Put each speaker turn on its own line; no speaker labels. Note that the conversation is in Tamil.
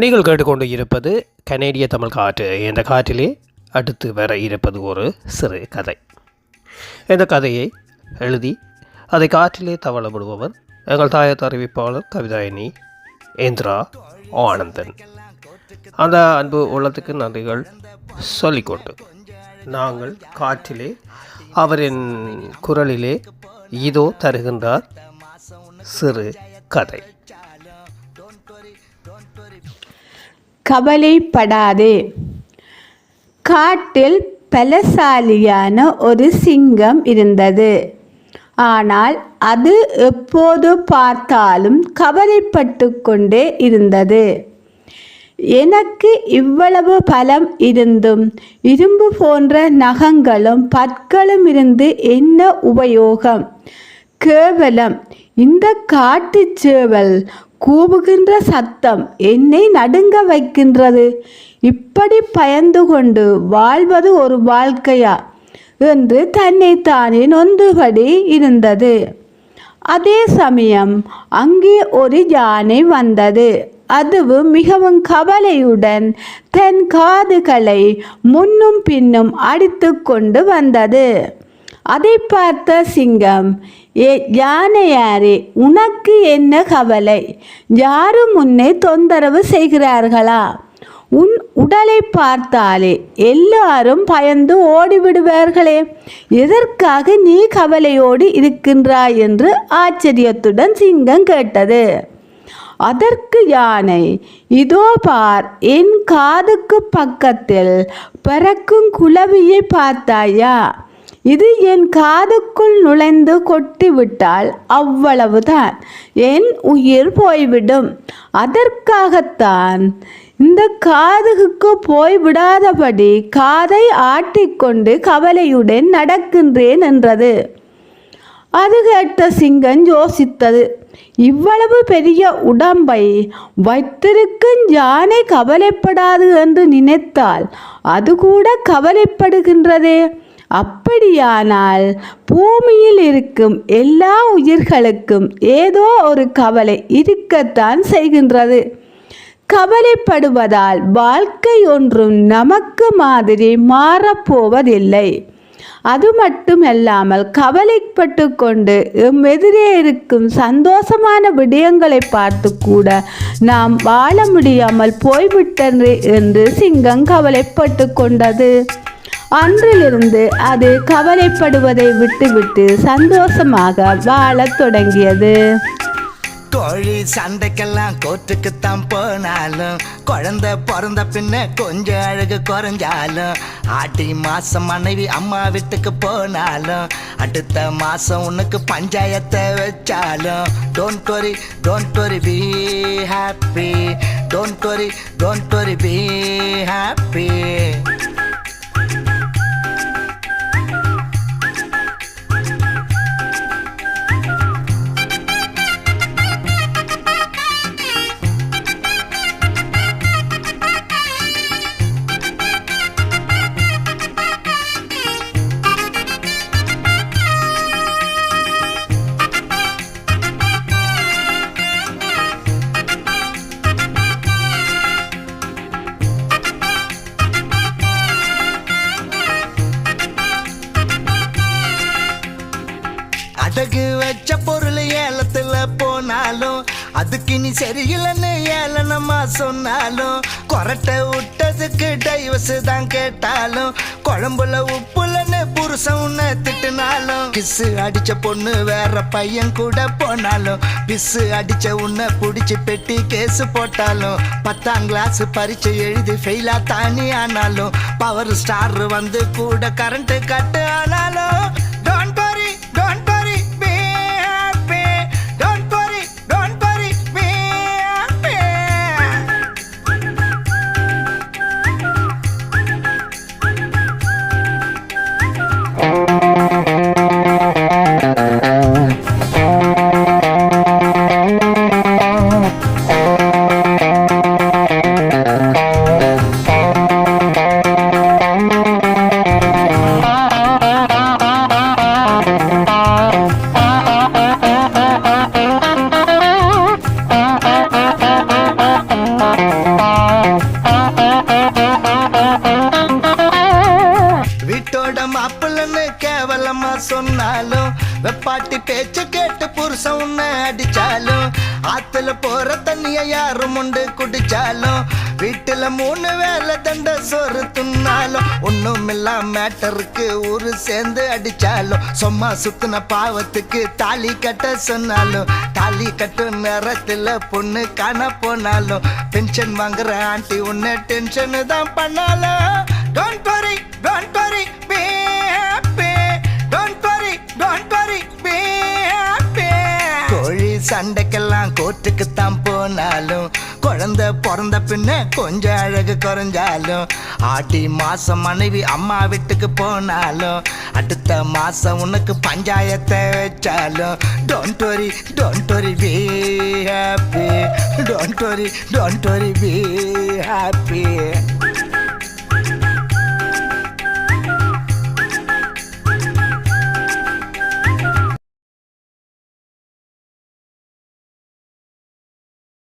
நீங்கள் கேட்டுக்கொண்டு இருப்பது கனேடிய தமிழ் காற்று. இந்த காற்றிலே அடுத்து வர இருப்பது ஒரு சிறு கதை. இந்த கதையை எழுதி அதை காற்றிலே தவள விடுபவர் எங்கள் தாயத்து அறிவிப்பாளர் கவிதாயினி இந்திரா ஆனந்தன். அந்த அன்பு உள்ளத்துக்கு நன்றிகள் சொல்லிக்கொண்டு நாங்கள் காற்றிலே அவரின் குரலிலே இதோ தருகின்றார் சிறு கதை.
கவலைப்படாதே. காட்டில் பலசாலியான ஒரு சிங்கம் இருந்தது. ஆனால் அது எப்போது பார்த்தாலும் கவலைப்பட்டு கொண்டே இருந்தது. எனக்கு இவ்வளவு பலம் இருந்தும் இரும்பு போன்ற நகங்களும் பற்களும் இருந்து என்ன உபயோகம்? கேவலம். இந்த காட்டுச் சேவல் கூவுகின்ற சத்தம் என்னை நடுங்க வைக்கின்றது. இப்படி பயந்து கொண்டு வாழ்வது ஒரு வாழ்க்கையா? என்று தன்னைத்தானே நொந்துபடி இருந்தது. அதே சமயம் அங்கே ஒரு யானை வந்தது. அதுவும் மிகவும் கவலையுடன் தன் காதுகளை முன்னும் பின்னும் அடித்து கொண்டு வந்தது. அதை பார்த்த சிங்கம் ஏ யானையாரே உனக்கு என்ன கவலை? யாரும் உன்னை தொந்தரவு செய்கிறார்களா? உன் உடலை பார்த்தாலே எல்லாரும் பயந்து ஓடிவிடுவார்களே. எதற்காக நீ கவலையோடு இருக்கின்றாய்? என்று ஆச்சரியத்துடன் சிங்கம் கேட்டது. அதற்கு யானை இதோ பார் என் காதுக்கு பக்கத்தில் பறக்கும் குலவியை பார்த்தாயா? இது என் காதுக்குள் நுழைந்து கொட்டிவிட்டால் அவ்வளவுதான். என் உயிர் போய்விடும். அதற்காகத்தான் இந்த காதுக்கு போய்விடாதபடி காதை ஆட்டிக்கொண்டு கவலையுடன் நடக்கின்றேன் என்றது. அது கேட்ட சிங்கம் யோசித்தது. இவ்வளவு பெரிய உடம்பை வைத்திருக்கும் யானை கவலைப்படாது என்று நினைத்தால் அது கூட கவலைப்படுகின்றதே. அப்படியானால் பூமியில் இருக்கும் எல்லா உயிர்களுக்கும் ஏதோ ஒரு கவலை இருக்கத்தான் செய்கின்றது. கவலைப்படுவதால் வாழ்க்கை ஒன்றும் நமக்கு மாதிரி மாறப்போவதில்லை. அது மட்டுமல்லாமல் கவலைப்பட்டு கொண்டு எம் எதிரே இருக்கும் சந்தோஷமான விடயங்களை பார்த்து கூட நாம் வாழ முடியாமல் போய்விட்டது என்று சிங்கம் கவலைப்பட்டு கொண்டது அன்றிலிருந்து அது கவலைப்படுவதை விட்டுவிட்டு சந்தோஷமாக வாழத் தொடங்கியது.
கோழி சண்டைக்கெல்லாம் கோட்டுக்குத்தான் போனாலும் குழந்தை பிறந்த பின்ன கொஞ்சம் அழகு குறைஞ்சாலும் ஆட்டி மாசம் மனைவி அம்மா வீட்டுக்கு போனாலும் அடுத்த மாசம் உனக்கு பஞ்சாயத்தை வச்சாலும் don't worry don't worry be happy don't worry don't worry be happy அடகு வச்ச பொருள் ஏலத்துல போனாலும் அதுக்கு நீ சரியில்லைன்னு ஏளனமா சொன்னாலும் கொரட்டை விட்டதுக்கு டைவர்ஸ் தான் கேட்டாலும் குழம்புல உப்புலன்னு புருஷன் உன்னை திட்டுனாலும் கிசு அடிச்ச பொண்ணு வேற பையன் கூட போனாலும் பிசு அடிச்ச உன்னை புடிச்சு பெட்டி கேஸ் போட்டாலும் பத்தாம் கிளாஸ் பரீட்சை எழுதி ஃபெயிலா தானி ஆனாலும் பவர் ஸ்டார் வந்து கூட கரண்ட் கட்டு ஆனாலும் சம்மா சொன்னாலும் வெப்பாட்டி பேச்சு கேட்டு புருஷன் உன்னை அடிச்சாலும் ஆத்துல போற தண்ணிய யாரும் உண்டு குடிச்சாலும் வீட்டுல மூணு வேலை தண்ட சோறு துண்ணாலும் ஒண்ணும் இல்லாம மேட்டருக்கு ஊரு சேர்ந்து அடிச்சாலும் சும்மா சுத்தின பாவத்துக்கு தாலி கட்ட சொன்னாலும் தாலி கட்டும் நேரத்துல பொண்ணு காண போனாலும் பென்ஷன் வாங்குற ஆண்டி உன்ன டென்ஷன் தான் பண்ணாலும் டோன்ட் வரி டோன்ட் வரி சண்டைக்கெல்லாம் கோர்ட்டுக்குத்தான் போனாலும் குழந்தை பிறந்த பின்ன கொஞ்சம் அழகு குறைஞ்சாலும் ஆடி மாசம் மனைவி அம்மா வீட்டுக்கு போனாலும் அடுத்த மாசம் உனக்கு பஞ்சாயத்தை வச்சாலும் don't worry don't worry be happy don't worry don't worry be happy